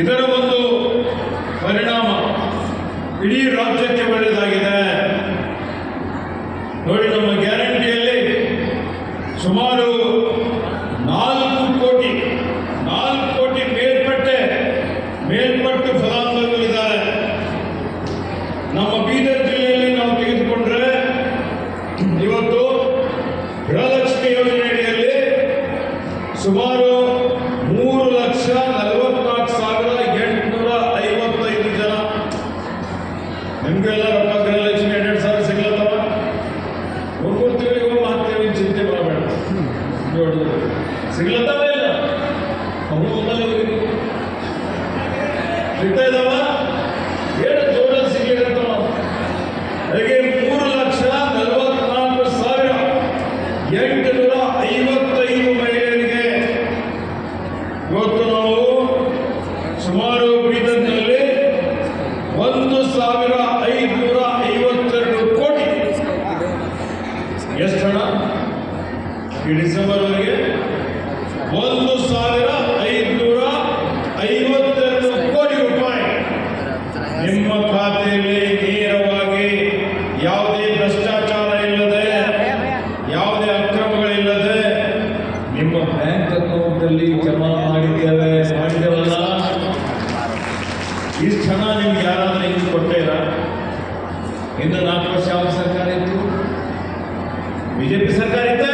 ಇದರ ಒಂದು ಪರಿಣಾಮ ಇಡೀ ರಾಜ್ಯಕ್ಕೆ ಒಳ್ಳೆಯದಾಗಿದೆ. ನೋಡಿ ನಮ್ಮ ಗ್ಯಾರಂಟಿಯಲ್ಲಿ ಸುಮಾರು శ్రీలత మమ్మల్ని ఉందలేదు రిటైర్ ఏడ చూడాల్సి అడిగే ಇನ್ನು ನಾಲ್ಕು ವರ್ಷ ಯಾವ ಸರ್ಕಾರ ಇತ್ತು? ಬಿಜೆಪಿ ಸರ್ಕಾರ ಇದ್ದೇ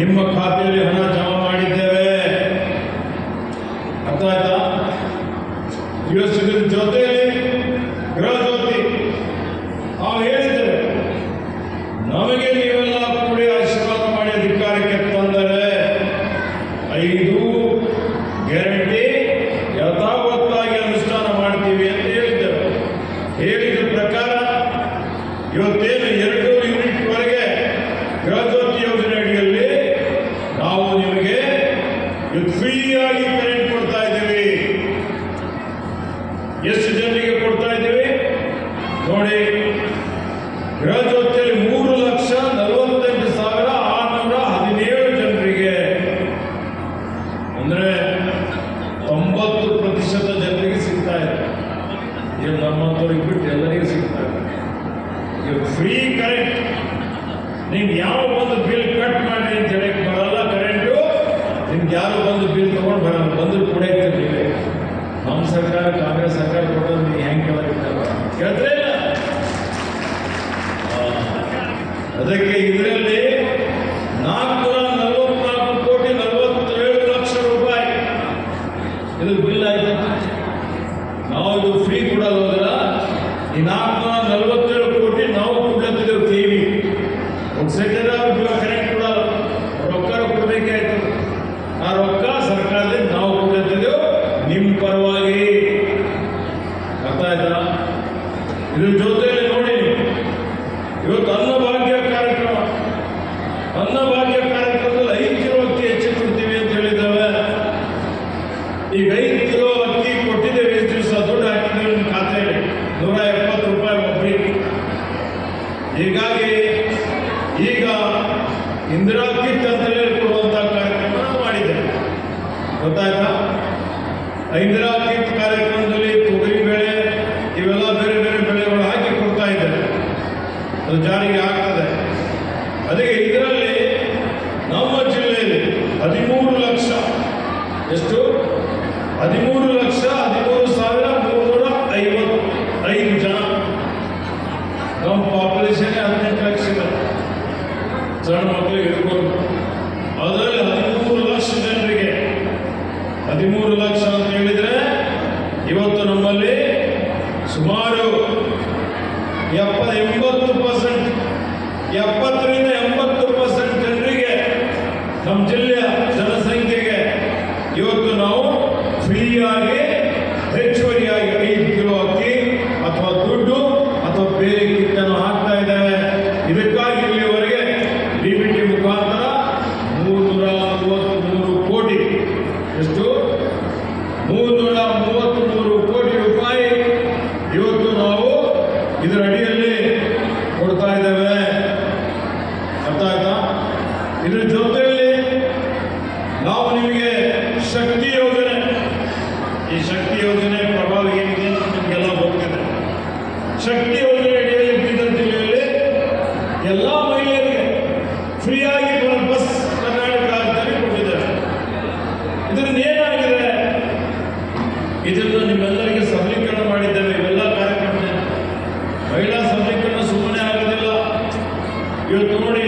ನಿಮ್ಮ ಖಾತೆಯಲ್ಲಿ ಹಣ ಜಮಾ ಮಾಡಿದ್ದೇವೆ. ಅರ್ಥ ಆಯ್ತಾ? ಯೋಚಿಸಿದ ಜೊತೆಯಲ್ಲಿ ಗೃಹ ಜ್ಯೋತಿ. ಅವ್ರು ಹೇಳಿದ್ದೇವೆ ನಮಗೆ ನೀವು ಬಂದು ಬಿಲ್ ಕಟ್ ಮಾಡಿ ಅಂತ ಬರಲ್ಲ ಕರೆಂಟು, ನಿಮ್ಗೆ ಯಾರು ಬಂದು ಬಿಲ್ ತಗೊಂಡು ಬರಲ್ಲ ಬಂದು ಕೂಡ ಇರ್ತೀವಿ. ನಮ್ಮ ಸರ್ಕಾರ, ಕಾಂಗ್ರೆಸ್ ಸರ್ಕಾರ ಕೊಡೋದು ನೀವು ಹೆಂಗೆ ಕೇಳಕ್ಕಿಲ್ಲ ಅದಕ್ಕೆ ಇದರಲ್ಲಿ ನಾಲ್ಕು ಹೀಗಾಗಿ ಈಗ ಇಂದಿರಾ ಕಿಟ್ ಅಂತ ಹೇಳಿಕೊಡುವಂಥ ಕಾರ್ಯಕ್ರಮ ಮಾಡಿದೆ ಗೊತ್ತಾಯ್ತಾ? ಇಂದಿರಾ ಕಿಟ್ ಕಾರ್ಯಕ್ರಮದಲ್ಲಿ ತೊಗರಿ ಬೆಳೆ, ಇವೆಲ್ಲ ಬೇರೆ ಬೇರೆ ಬೆಳೆಗಳು ಹಾಕಿ ಕೊಡ್ತಾ ಇದ್ದಾರೆ ಅದು ಜಾರಿಗೆ ಆಗ್ತದೆ. ಅದಕ್ಕೆ ಇದರಲ್ಲಿ ನಮ್ಮ ಜಿಲ್ಲೆಯಲ್ಲಿ ಹದಿಮೂರು ಲಕ್ಷ, ಎಷ್ಟು? ಹದಿಮೂರು ಲಕ್ಷ ಆದರೆ ಹದಿಮೂರು ಲಕ್ಷ ಜನರಿಗೆ. ಹದಿಮೂರು ಲಕ್ಷ ಅಂತ ಹೇಳಿದರೆ ಇವತ್ತು ನಮ್ಮಲ್ಲಿ ಸುಮಾರು ಎಪ್ಪ ಎಂಬತ್ತು ಪರ್ಸೆಂಟ್ ಎಪ್ಪತ್ತರಿಂದ ಎಂಬತ್ತು ಇದ್ರ ಜೊತೆಯಲ್ಲಿ ನಾವು ನಿಮಗೆ ಶಕ್ತಿ ಯೋಜನೆ. ಈ ಶಕ್ತಿ ಯೋಜನೆ ಪ್ರಭಾವ ಏನಿದೆ ನಿಮಗೆಲ್ಲ ಗೊತ್ತಿದೆ. ಶಕ್ತಿ ಯೋಜನೆ ಅಡಿಯಲ್ಲಿ ಬೀದರ್ ಜಿಲ್ಲೆಯಲ್ಲಿ ಎಲ್ಲ ಮಹಿಳೆಯರಿಗೆ ಫ್ರೀಯಾಗಿ ಬಸ್ ಕರ್ನಾಟಕ ರಾಜಧಾನಿ ಕೊಟ್ಟಿದ್ದಾರೆ. ಇದರಿಂದ ಏನಾಗಿದೆ? ಇದನ್ನು ನಿಮ್ಮೆಲ್ಲರಿಗೆ ಸಬಲೀಕರಣ ಮಾಡಿದ್ದೇವೆ. ಇವೆಲ್ಲ ಕಾರ್ಯಕ್ರಮ ಮಹಿಳಾ ಸಬಲೀಕರಣ ಸುಮ್ಮನೆ ಆಗೋದಿಲ್ಲ. ಇವತ್ತು ನೋಡಿ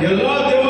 Your Lord, they will